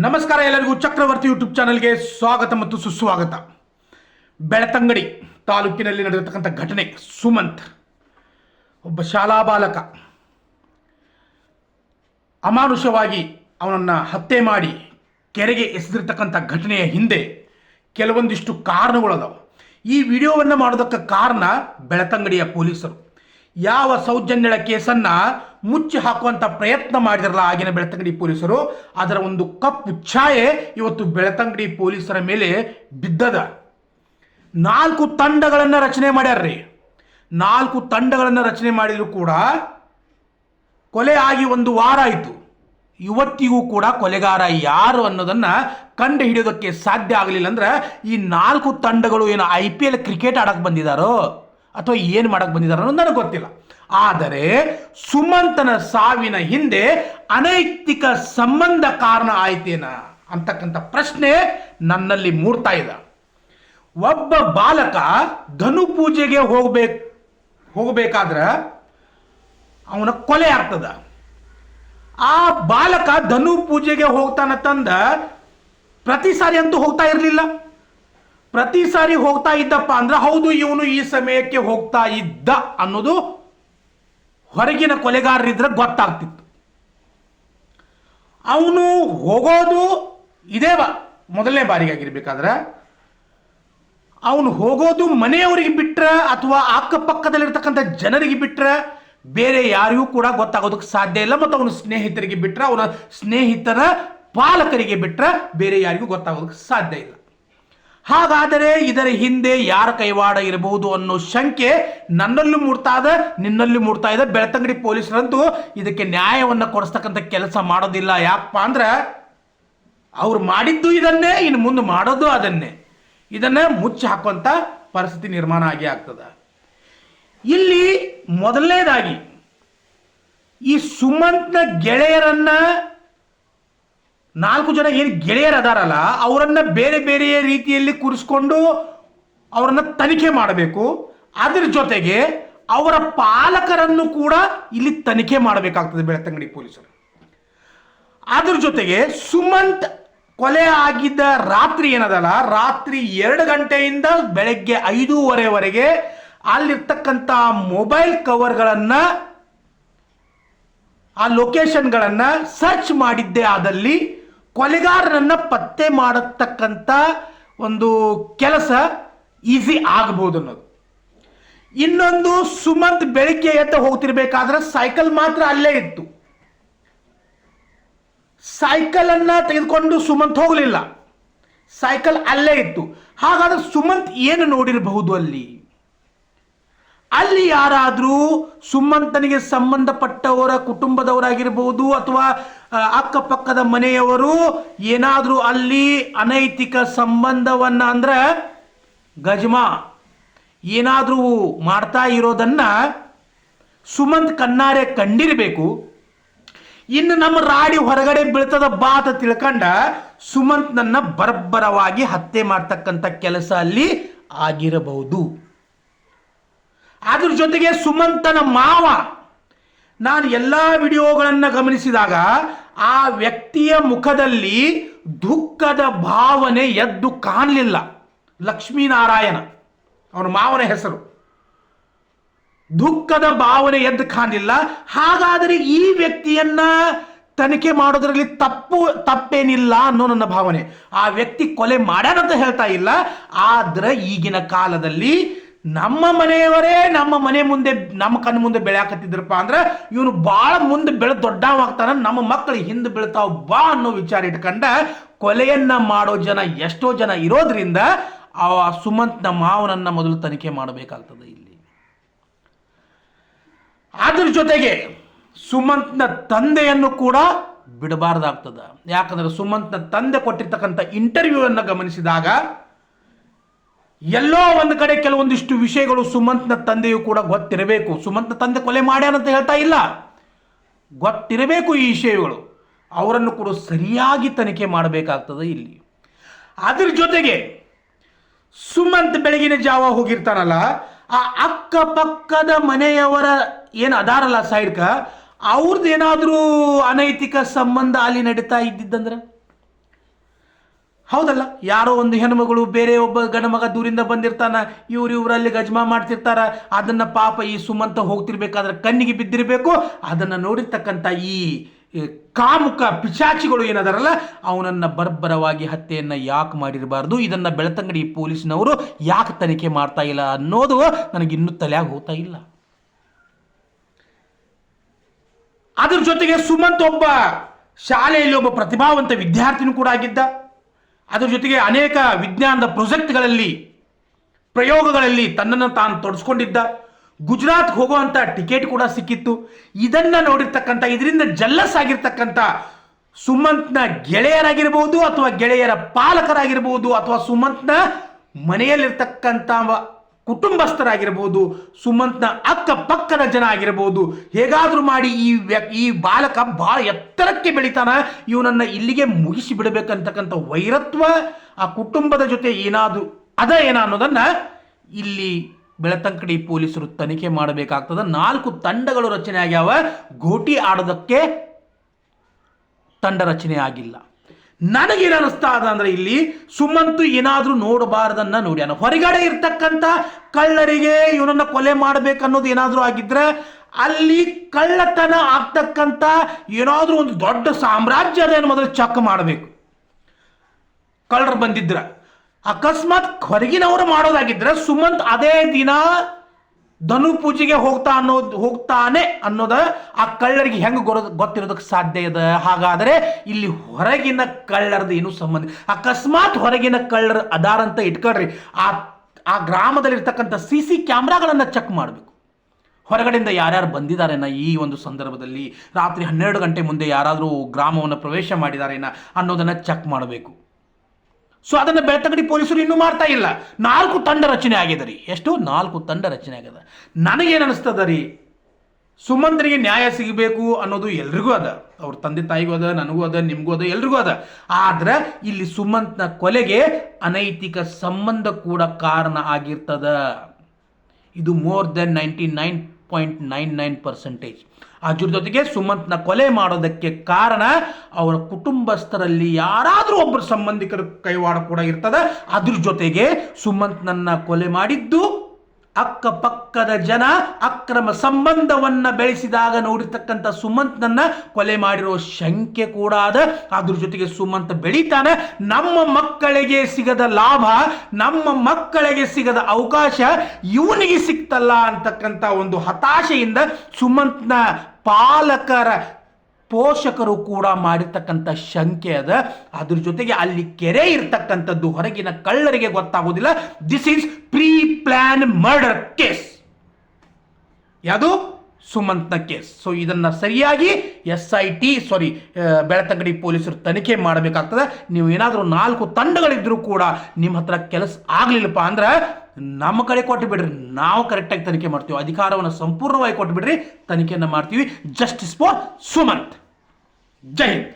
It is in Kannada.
ನಮಸ್ಕಾರ ಎಲ್ಲರಿಗೂ ಚಕ್ರವರ್ತಿ ಯೂಟ್ಯೂಬ್ ಚಾನಲ್ಗೆ ಸ್ವಾಗತ ಮತ್ತು ಸುಸ್ವಾಗತ. ಬೆಳತಂಗಡಿ ತಾಲೂಕಿನಲ್ಲಿ ನಡೆದಿರ್ತಕ್ಕಂಥ ಘಟನೆ ಸುಮಂತ್, ಒಬ್ಬ ಶಾಲಾ ಬಾಲಕ. ಅಮಾನುಷವಾಗಿ ಅವನನ್ನು ಹತ್ಯೆ ಮಾಡಿ ಕೆರೆಗೆ ಎಸೆದಿರ್ತಕ್ಕಂಥ ಘಟನೆಯ ಹಿಂದೆ ಕೆಲವೊಂದಿಷ್ಟು ಕಾರಣಗಳದಾವೆ. ಈ ವಿಡಿಯೋವನ್ನು ಮಾಡೋದಕ್ಕೆ ಕಾರಣ ಬೆಳತಂಗಡಿಯ ಪೊಲೀಸರು. ಯಾವ ಸೌಜನ್ಯಳ ಕೇಸನ್ನು ಮುಚ್ಚಿ ಹಾಕುವಂಥ ಪ್ರಯತ್ನ ಮಾಡಿದ್ರಲ್ಲ ಆಗಿನ ಬೆಳತಂಗಡಿ ಪೊಲೀಸರು, ಅದರ ಒಂದು ಕಪ್ಪು ಛಾಯೆ ಇವತ್ತು ಬೆಳತಂಗಡಿ ಪೊಲೀಸರ ಮೇಲೆ ಬಿದ್ದದ. ನಾಲ್ಕು ತಂಡಗಳನ್ನು ರಚನೆ ಮಾಡ್ಯಾರ್ರಿ. ನಾಲ್ಕು ತಂಡಗಳನ್ನು ರಚನೆ ಮಾಡಿದರೂ ಕೂಡ ಕೊಲೆ ಆಗಿ ಒಂದು ವಾರ ಆಯಿತು. ಇವತ್ತಿಗೂ ಕೂಡ ಕೊಲೆಗಾರ ಯಾರು ಅನ್ನೋದನ್ನು ಕಂಡು ಹಿಡಿಯೋದಕ್ಕೆ ಸಾಧ್ಯ ಆಗಲಿಲ್ಲ ಅಂದ್ರೆ ಈ ನಾಲ್ಕು ತಂಡಗಳು ಏನು ಐ ಪಿ ಎಲ್ ಕ್ರಿಕೆಟ್ ಆಡಕ್ಕೆ ಬಂದಿದ್ದಾರೋ ಅಥವಾ ಏನು ಮಾಡಕ್ಕೆ ಬಂದಿದ್ದಾರೆ ಅನ್ನೋದು ನನಗೆ ಗೊತ್ತಿಲ್ಲ. ಆದರೆ ಸುಮಂತನ ಸಾವಿನ ಹಿಂದೆ ಅನೈತಿಕ ಸಂಬಂಧ ಕಾರಣ ಆಯ್ತೇನ ಅಂತಕ್ಕಂಥ ಪ್ರಶ್ನೆ ನನ್ನಲ್ಲಿ ಮೂಡ್ತಾ ಇದೆ. ಒಬ್ಬ ಬಾಲಕ ಧನು ಪೂಜೆಗೆ ಹೋಗ್ಬೇಕು, ಹೋಗಬೇಕಾದ್ರೆ ಅವನ ಕೊಲೆ ಆಗ್ತದ. ಆ ಬಾಲಕ ಧನು ಪೂಜೆಗೆ ಹೋಗ್ತಾನ ತಂದ ಪ್ರತಿ ಸಾರಿ ಅಂತೂ ಹೋಗ್ತಾ ಇರಲಿಲ್ಲ. ಪ್ರತಿ ಸಾರಿ ಹೋಗ್ತಾ ಇದ್ದಪ್ಪ ಅಂದ್ರೆ ಹೌದು, ಇವನು ಈ ಸಮಯಕ್ಕೆ ಹೋಗ್ತಾ ಇದ್ದ ಅನ್ನೋದು ಹೊರಗಿನ ಕೊಲೆಗಾರರಿದ್ರೆ ಗೊತ್ತಾಗ್ತಿತ್ತು. ಅವನು ಹೋಗೋದು ಇದೇ ಬಾ, ಮೊದಲನೇ ಬಾರಿಗೆ ಆಗಿರ್ಬೇಕಾದ್ರೆ ಅವನು ಹೋಗೋದು ಮನೆಯವರಿಗೆ ಬಿಟ್ರೆ ಅಥವಾ ಅಕ್ಕಪಕ್ಕದಲ್ಲಿರ್ತಕ್ಕಂಥ ಜನರಿಗೆ ಬಿಟ್ರೆ ಬೇರೆ ಯಾರಿಗೂ ಕೂಡ ಗೊತ್ತಾಗೋದಕ್ಕೆ ಸಾಧ್ಯ ಇಲ್ಲ. ಮತ್ತು ಅವನ ಸ್ನೇಹಿತರಿಗೆ ಬಿಟ್ರೆ, ಅವನ ಸ್ನೇಹಿತರ ಪಾಲಕರಿಗೆ ಬಿಟ್ರೆ ಬೇರೆ ಯಾರಿಗೂ ಗೊತ್ತಾಗೋದಕ್ಕೆ ಸಾಧ್ಯ ಇಲ್ಲ. ಹಾಗಾದರೆ ಇದರ ಹಿಂದೆ ಯಾರ ಕೈವಾಡ ಇರಬಹುದು ಅನ್ನೋ ಶಂಕೆ ನನ್ನಲ್ಲೂ ಮೂಡ್ತಾ ಇದೆ, ನಿನ್ನಲ್ಲೂ ಮೂಡ್ತಾ ಇದೆ. ಬೆಳ್ತಂಗಡಿ ಪೊಲೀಸರಂತೂ ಇದಕ್ಕೆ ನ್ಯಾಯವನ್ನು ಕೊಡಿಸ್ತಕ್ಕಂಥ ಕೆಲಸ ಮಾಡೋದಿಲ್ಲ. ಯಾಕಪ್ಪ ಅಂದ್ರೆ ಅವ್ರು ಮಾಡಿದ್ದು ಇದನ್ನೇ, ಇನ್ನು ಮುಂದೆ ಮಾಡೋದು ಅದನ್ನೇ. ಇದನ್ನೇ ಮುಚ್ಚಿ ಹಾಕುವಂಥ ಪರಿಸ್ಥಿತಿ ನಿರ್ಮಾಣ ಆಗಿ ಆಗ್ತದೆ. ಇಲ್ಲಿ ಮೊದಲನೇದಾಗಿ ಈ ಸುಮಂತ್ನ ಗೆಳೆಯರನ್ನ ನಾಲ್ಕು ಜನ ಏನು ಗೆಳೆಯರು ಅದಾರಲ್ಲ ಅವರನ್ನ ಬೇರೆ ಬೇರೆ ರೀತಿಯಲ್ಲಿ ಕೂರಿಸ್ಕೊಂಡು ಅವರನ್ನ ತನಿಖೆ ಮಾಡಬೇಕು. ಅದ್ರ ಜೊತೆಗೆ ಅವರ ಪಾಲಕರನ್ನು ಕೂಡ ಇಲ್ಲಿ ತನಿಖೆ ಮಾಡಬೇಕಾಗ್ತದೆ ಬೆಳತಂಗಡಿ ಪೊಲೀಸರು. ಅದ್ರ ಜೊತೆಗೆ ಸುಮಂತ್ ಕೊಲೆ ಆಗಿದ್ದ ರಾತ್ರಿ ಏನದಲ್ಲ, ರಾತ್ರಿ ಎರಡು ಗಂಟೆಯಿಂದ ಬೆಳಗ್ಗೆ ಐದೂವರೆವರೆಗೆ ಅಲ್ಲಿರ್ತಕ್ಕಂಥ ಮೊಬೈಲ್ ಕವರ್ಗಳನ್ನು, ಆ ಲೊಕೇಶನ್ಗಳನ್ನು ಸರ್ಚ್ ಮಾಡಿದ್ದೇ ಆದಲ್ಲಿ ಕೊಲೆಗಾರನನ್ನ ಪತ್ತೆ ಮಾಡತಕ್ಕಂಥ ಒಂದು ಕೆಲಸ ಈಸಿ ಆಗಬಹುದು ಅನ್ನೋದು. ಇನ್ನೊಂದು ಸುಮಂತ್ ಬೆಳಿಗ್ಗೆ ಎತ್ತ ಹೋಗ್ತಿರ್ಬೇಕಾದ್ರೆ ಸೈಕಲ್ ಮಾತ್ರ ಅಲ್ಲೇ ಇತ್ತು. ಸೈಕಲ್ ಅನ್ನ ತೆಗೆದುಕೊಂಡು ಸುಮಂತ್ ಹೋಗಲಿಲ್ಲ. ಸೈಕಲ್ ಅಲ್ಲೇ ಇತ್ತು. ಹಾಗಾದ್ರೆ ಸುಮಂತ್ ಏನು ನೋಡಿರಬಹುದು ಅಲ್ಲಿ? ಅಲ್ಲಿ ಯಾರಾದರೂ ಸುಮಂತನಿಗೆ ಸಂಬಂಧಪಟ್ಟವರ ಕುಟುಂಬದವರಾಗಿರಬಹುದು ಅಥವಾ ಅಕ್ಕಪಕ್ಕದ ಮನೆಯವರು ಏನಾದರೂ ಅಲ್ಲಿ ಅನೈತಿಕ ಸಂಬಂಧವನ್ನ ಅಂದ್ರೆ ಗಜ್ಮಾ ಏನಾದರೂ ಮಾಡ್ತಾ ಇರೋದನ್ನು ಸುಮಂತ್ ಕಣ್ಣಾರೆ ಕಂಡಿರಬೇಕು. ಇನ್ನು ನಮ್ಮ ರಾಡಿ ಹೊರಗಡೆ ಬೀಳ್ತದ ಬಾತ ತಿಳ್ಕೊಂಡ ಸುಮಂತ್ ನನ್ನ ಬರ್ಬರವಾಗಿ ಹತ್ಯೆ ಮಾಡ್ತಕ್ಕಂಥ ಕೆಲಸ ಅಲ್ಲಿ ಆಗಿರಬಹುದು. ಅದ್ರ ಜೊತೆಗೆ ಸುಮಂತನ ಮಾವ. ನಾನು ಎಲ್ಲ ವಿಡಿಯೋಗಳನ್ನು ಗಮನಿಸಿದಾಗ ಆ ವ್ಯಕ್ತಿಯ ಮುಖದಲ್ಲಿ ದುಃಖದ ಭಾವನೆ ಎದ್ದು ಕಾಣಲಿಲ್ಲ. ಲಕ್ಷ್ಮೀನಾರಾಯಣ, ಅವನ ಮಾವನ ಹೆಸರು. ದುಃಖದ ಭಾವನೆ ಎದ್ದು ಕಾಣಲಿಲ್ಲ. ಹಾಗಾದರೆ ಈ ವ್ಯಕ್ತಿಯನ್ನ ತನಿಖೆ ಮಾಡೋದ್ರಲ್ಲಿ ತಪ್ಪು, ತಪ್ಪೇನಿಲ್ಲ ಅನ್ನೋ ನನ್ನ ಭಾವನೆ. ಆ ವ್ಯಕ್ತಿ ಕೊಲೆ ಮಾಡ್ಯಾನಂತ ಹೇಳ್ತಾ ಇಲ್ಲ. ಆದ್ರೆ ಈಗಿನ ಕಾಲದಲ್ಲಿ ನಮ್ಮ ಮನೆಯವರೇ ನಮ್ಮ ಮನೆ ಮುಂದೆ, ನಮ್ಮ ಕಣ್ಣು ಮುಂದೆ ಬೆಳೆಯಾಕತ್ತಿದ್ರಪ್ಪ ಅಂದ್ರೆ ಇವನು ಭಾಳ ಮುಂದೆ ಬೆಳೆ ದೊಡ್ಡವಾಗ್ತಾನ, ನಮ್ಮ ಮಕ್ಕಳು ಹಿಂದೆ ಬೀಳ್ತಾವ ಬಾ ಅನ್ನೋ ವಿಚಾರ ಇಟ್ಕೊಂಡ ಕೊಲೆಯನ್ನ ಮಾಡೋ ಜನ ಎಷ್ಟೋ ಜನ ಇರೋದ್ರಿಂದ ಆ ಸುಮಂತ್ನ ಮಾವನನ್ನ ಮೊದಲು ತನಿಖೆ ಮಾಡಬೇಕಾಗ್ತದೆ ಇಲ್ಲಿ. ಅದ್ರ ಜೊತೆಗೆ ಸುಮಂತ್ನ ತಂದೆಯನ್ನು ಕೂಡ ಬಿಡಬಾರ್ದಾಗ್ತದ. ಯಾಕಂದ್ರೆ ಸುಮಂತ್ನ ತಂದೆ ಕೊಟ್ಟಿರ್ತಕ್ಕಂಥ ಇಂಟರ್ವ್ಯೂ ಅನ್ನು ಗಮನಿಸಿದಾಗ ಎಲ್ಲೋ ಒಂದು ಕಡೆ ಕೆಲವೊಂದಿಷ್ಟು ವಿಷಯಗಳು ಸುಮಂತ್ನ ತಂದೆಯು ಕೂಡ ಗೊತ್ತಿರಬೇಕು. ಸುಮಂತ್ನ ತಂದೆ ಕೊಲೆ ಅಂತ ಹೇಳ್ತಾ ಇಲ್ಲ. ಗೊತ್ತಿರಬೇಕು ಈ ವಿಷಯಗಳು. ಅವರನ್ನು ಕೂಡ ಸರಿಯಾಗಿ ತನಿಖೆ ಮಾಡಬೇಕಾಗ್ತದೆ ಇಲ್ಲಿ. ಅದ್ರ ಜೊತೆಗೆ ಸುಮಂತ್ ಬೆಳಗಿನ ಜಾವ ಹೋಗಿರ್ತಾನಲ್ಲ, ಆ ಅಕ್ಕಪಕ್ಕದ ಮನೆಯವರ ಏನು ಅದಾರಲ್ಲ ಸೈಡ್ಕ ಅವ್ರದ್ದು ಏನಾದರೂ ಅನೈತಿಕ ಸಂಬಂಧ ಅಲ್ಲಿ ನಡೀತಾ ಇದ್ದಿದ್ದಂದ್ರೆ ಹೌದಲ್ಲ, ಯಾರೋ ಒಂದು ಹೆಣ್ಮಗಳು ಬೇರೆ ಒಬ್ಬ ಗಂಡ ಮಗ ದೂರಿಂದ ಬಂದಿರ್ತಾನ, ಇವ್ರು ಇವರಲ್ಲಿ ಗಜ್ಮಾ ಮಾಡ್ತಿರ್ತಾರ, ಅದನ್ನ ಪಾಪ ಈ ಸುಮಂತ ಹೋಗ್ತಿರ್ಬೇಕಾದ್ರೆ ಕಣ್ಣಿಗೆ ಬಿದ್ದಿರಬೇಕು. ಅದನ್ನ ನೋಡಿರ್ತಕ್ಕಂಥ ಈ ಕಾಮುಕ ಪಿಶಾಚಿಗಳು ಏನದಾರಲ್ಲ, ಅವನನ್ನ ಬರ್ಬರವಾಗಿ ಹತ್ಯೆಯನ್ನು ಯಾಕೆ ಮಾಡಿರಬಾರ್ದು? ಇದನ್ನ ಬೆಳತಂಗಡಿ ಪೊಲೀಸ್ನವರು ಯಾಕೆ ತನಿಖೆ ಮಾಡ್ತಾ ಇಲ್ಲ ಅನ್ನೋದು ನನಗೆ ಇನ್ನೂ ತಲೆಯಾಗ ಹೋಗ್ತಾ ಇಲ್ಲ. ಅದ್ರ ಜೊತೆಗೆ ಸುಮಂತ್ ಒಬ್ಬ ಶಾಲೆಯಲ್ಲಿ ಒಬ್ಬ ಪ್ರತಿಭಾವಂತ ವಿದ್ಯಾರ್ಥಿನೂ ಕೂಡ ಆಗಿದ್ದ. ಅದ್ರ ಜೊತೆಗೆ ಅನೇಕ ವಿಜ್ಞಾನದ ಪ್ರೊಜೆಕ್ಟ್ಗಳಲ್ಲಿ, ಪ್ರಯೋಗಗಳಲ್ಲಿ ತನ್ನನ್ನು ತಾನು ತೊಡಸ್ಕೊಂಡಿದ್ದ. ಗುಜರಾತ್ ಹೋಗುವಂಥ ಟಿಕೆಟ್ ಕೂಡ ಸಿಕ್ಕಿತ್ತು. ಇದನ್ನ ನೋಡಿರ್ತಕ್ಕಂಥ, ಇದರಿಂದ ಜಲ್ಲಸ್ ಆಗಿರ್ತಕ್ಕಂಥ ಸುಮಂತ್ನ ಗೆಳೆಯರಾಗಿರ್ಬೋದು ಅಥವಾ ಗೆಳೆಯರ ಪಾಲಕರಾಗಿರ್ಬೋದು ಅಥವಾ ಸುಮಂತ್ನ ಮನೆಯಲ್ಲಿರ್ತಕ್ಕಂಥ ಕುಟುಂಬಸ್ಥರಾಗಿರ್ಬೋದು, ಸುಮಂತ್ನ ಅಕ್ಕಪಕ್ಕದ ಜನ ಆಗಿರ್ಬೋದು, ಹೇಗಾದರೂ ಮಾಡಿ ಈ ಈ ಬಾಲಕ ಬಹಳ ಎತ್ತರಕ್ಕೆ ಬೆಳಿತಾನ, ಇವನನ್ನು ಇಲ್ಲಿಗೆ ಮುಗಿಸಿ ಬಿಡಬೇಕಂತಕ್ಕಂಥ ವೈರತ್ವ ಆ ಕುಟುಂಬದ ಜೊತೆ ಏನಾದರೂ ಅದ ಏನ ಅನ್ನೋದನ್ನು ಇಲ್ಲಿ ಬೆಳತಂಕಡಿ ಪೊಲೀಸರು ತನಿಖೆ ಮಾಡಬೇಕಾಗ್ತದೆ. ನಾಲ್ಕು ತಂಡಗಳು ರಚನೆ ಆಗ್ಯಾವ ಗೋಟಿ ಆಡೋದಕ್ಕೆ ತಂಡ ರಚನೆ ಆಗಿಲ್ಲ. ನನಗೇನು ಅನಿಸ್ತಾ ಅದ ಅಂದ್ರೆ ಇಲ್ಲಿ ಸುಮಂತು ಏನಾದರೂ ನೋಡಬಾರದನ್ನ ನೋಡ್ಯಾನ ಹೊರಗಡೆ ಇರ್ತಕ್ಕಂಥ ಕಳ್ಳರಿಗೆ ಇವನನ್ನ ಕೊಲೆ ಮಾಡ್ಬೇಕನ್ನೋದು ಏನಾದರೂ ಆಗಿದ್ರೆ ಅಲ್ಲಿ ಕಳ್ಳತನ ಆಗ್ತಕ್ಕಂಥ ಏನಾದರೂ ಒಂದು ದೊಡ್ಡ ಸಾಮ್ರಾಜ್ಯ ಅದೇನು ಮೊದಲು ಚೆಕ್ ಮಾಡಬೇಕು. ಕಳ್ಳರು ಬಂದಿದ್ರ. ಅಕಸ್ಮಾತ್ ಹೊರಗಿನವರು ಮಾಡೋದಾಗಿದ್ರೆ ಸುಮಂತ್ ಅದೇ ದಿನ ಧನು ಪೂಜೆಗೆ ಹೋಗ್ತಾ ಅನ್ನೋದು ಹೋಗ್ತಾನೆ ಅನ್ನೋದ ಆ ಕಳ್ಳರಿಗೆ ಹೆಂಗೆ ಗೊರ, ಗೊತ್ತಿರೋದಕ್ಕೆ ಸಾಧ್ಯ ಇದೆ? ಹಾಗಾದರೆ ಇಲ್ಲಿ ಹೊರಗಿನ ಕಳ್ಳರದ ಏನು ಸಂಬಂಧ? ಅಕಸ್ಮಾತ್ ಹೊರಗಿನ ಕಳ್ಳರು ಅದಾರಂತ ಇಟ್ಕೊಳ್ರಿ. ಆ ಆ ಗ್ರಾಮದಲ್ಲಿರ್ತಕ್ಕಂಥ ಸಿ ಸಿ ಕ್ಯಾಮ್ರಾಗಳನ್ನು ಚೆಕ್ ಮಾಡಬೇಕು. ಹೊರಗಡೆಯಿಂದ ಯಾರ್ಯಾರು ಬಂದಿದ್ದಾರೇನ ಈ ಒಂದು ಸಂದರ್ಭದಲ್ಲಿ? ರಾತ್ರಿ ಹನ್ನೆರಡು ಗಂಟೆ ಮುಂದೆ ಯಾರಾದರೂ ಗ್ರಾಮವನ್ನು ಪ್ರವೇಶ ಮಾಡಿದಾರೇನ ಅನ್ನೋದನ್ನು ಚೆಕ್ ಮಾಡಬೇಕು. ಸೊ ಅದನ್ನ ಬೆಳ್ತಂಗಡಿ ಪೊಲೀಸರು ಇನ್ನೂ ಮಾಡ್ತಾ ಇಲ್ಲ. ನಾಲ್ಕು ತಂಡ ರಚನೆ ಆಗಿದೆ ರೀ. ಎಷ್ಟು ನಾಲ್ಕು ತಂಡ ರಚನೆ ಆಗಿದೆ. ನನಗೇನು ಅನಿಸ್ತದ ರೀ ಸುಮಂತ್ರಿಗೆ ನ್ಯಾಯ ಸಿಗಬೇಕು ಅನ್ನೋದು ಎಲ್ರಿಗೂ ಅದ. ಅವ್ರ ತಂದೆ ತಾಯಿಗೂ ಅದ, ನನಗೂ ಅದ, ನಿಮಗೂ ಅದ, ಎಲ್ರಿಗೂ ಅದ. ಆದ್ರೆ ಇಲ್ಲಿ ಸುಮಂತ್ನ ಕೊಲೆಗೆ ಅನೈತಿಕ ಸಂಬಂಧ ಕೂಡ ಕಾರಣ ಆಗಿರ್ತದ. ಇದು more than ninety nine point nine nine percentage ಅದ್ರ ಜೊತೆಗೆ ಸುಮಂತ್ನ ಕೊಲೆ ಮಾಡೋದಕ್ಕೆ ಕಾರಣ ಅವರ ಕುಟುಂಬಸ್ಥರಲ್ಲಿ ಯಾರಾದರೂ ಒಬ್ಬರು ಸಂಬಂಧಿಕರ ಕೈವಾಡ ಕೂಡ ಇರ್ತದೆ. ಅದ್ರ ಜೊತೆಗೆ ಸುಮಂತ್ನನ್ನ ಕೊಲೆ ಮಾಡಿದ್ದು ಅಕ್ಕಪಕ್ಕದ ಜನ ಅಕ್ರಮ ಸಂಬಂಧವನ್ನ ಬೆಳೆಸಿದಾಗ ನೋಡಿರ್ತಕ್ಕಂಥ ಸುಮಂತ್ನನ್ನ ಕೊಲೆ ಮಾಡಿರೋ ಶಂಕೆ ಕೂಡ ಅದ. ಅದ್ರ ಜೊತೆಗೆ ಸುಮಂತ್ ಬೆಳೀತಾನೆ. ನಮ್ಮ ಮಕ್ಕಳಿಗೆ ಸಿಗದ ಲಾಭ, ನಮ್ಮ ಮಕ್ಕಳಿಗೆ ಸಿಗದ ಅವಕಾಶ ಇವನಿಗೆ ಸಿಕ್ತಲ್ಲ ಅಂತಕ್ಕಂಥ ಒಂದು ಹತಾಶೆಯಿಂದ ಸುಮಂತ್ನ ಪಾಲಕರ ಪೋಷಕರು ಕೂಡ ಮಾಡಿರ್ತಕ್ಕಂಥ ಶಂಕೆ ಅದ. ಅದ್ರ ಜೊತೆಗೆ ಅಲ್ಲಿ ಕೆರೆ ಇರ್ತಕ್ಕಂಥದ್ದು ಹೊರಗಿನ ಕಳ್ಳರಿಗೆ ಗೊತ್ತಾಗೋದಿಲ್ಲ this is pre plan murder case ಯಾವುದು? ಸುಮಂತ್ನ ಕೇಸ್ ಸೊ ಇದನ್ನ ಸರಿಯಾಗಿ S I T sorry Belthangady ಪೊಲೀಸರು ತನಿಖೆ ಮಾಡಬೇಕಾಗ್ತದೆ. ನೀವು ಏನಾದರೂ ನಾಲ್ಕು ತಂಡಗಳಿದ್ದರೂ ಕೂಡ ನಿಮ್ಮ ಹತ್ರ ಕೆಲಸ ಆಗಲಿಲ್ಲಪ್ಪ ಅಂದ್ರೆ ನಮ್ಮ ಕಡೆ ಕೊಟ್ಟು ಬಿಡ್ರಿ ನಾವು ಕರೆಕ್ಟಾಗಿ ತನಿಖೆ ಮಾಡ್ತೀವಿ. ಅಧಿಕಾರವನ್ನು ಸಂಪೂರ್ಣವಾಗಿ ಕೊಟ್ಟು ಬಿಡ್ರಿ ತನಿಖೆಯನ್ನು ಮಾಡ್ತೀವಿ. Justice for Sumanth. Jai Hind.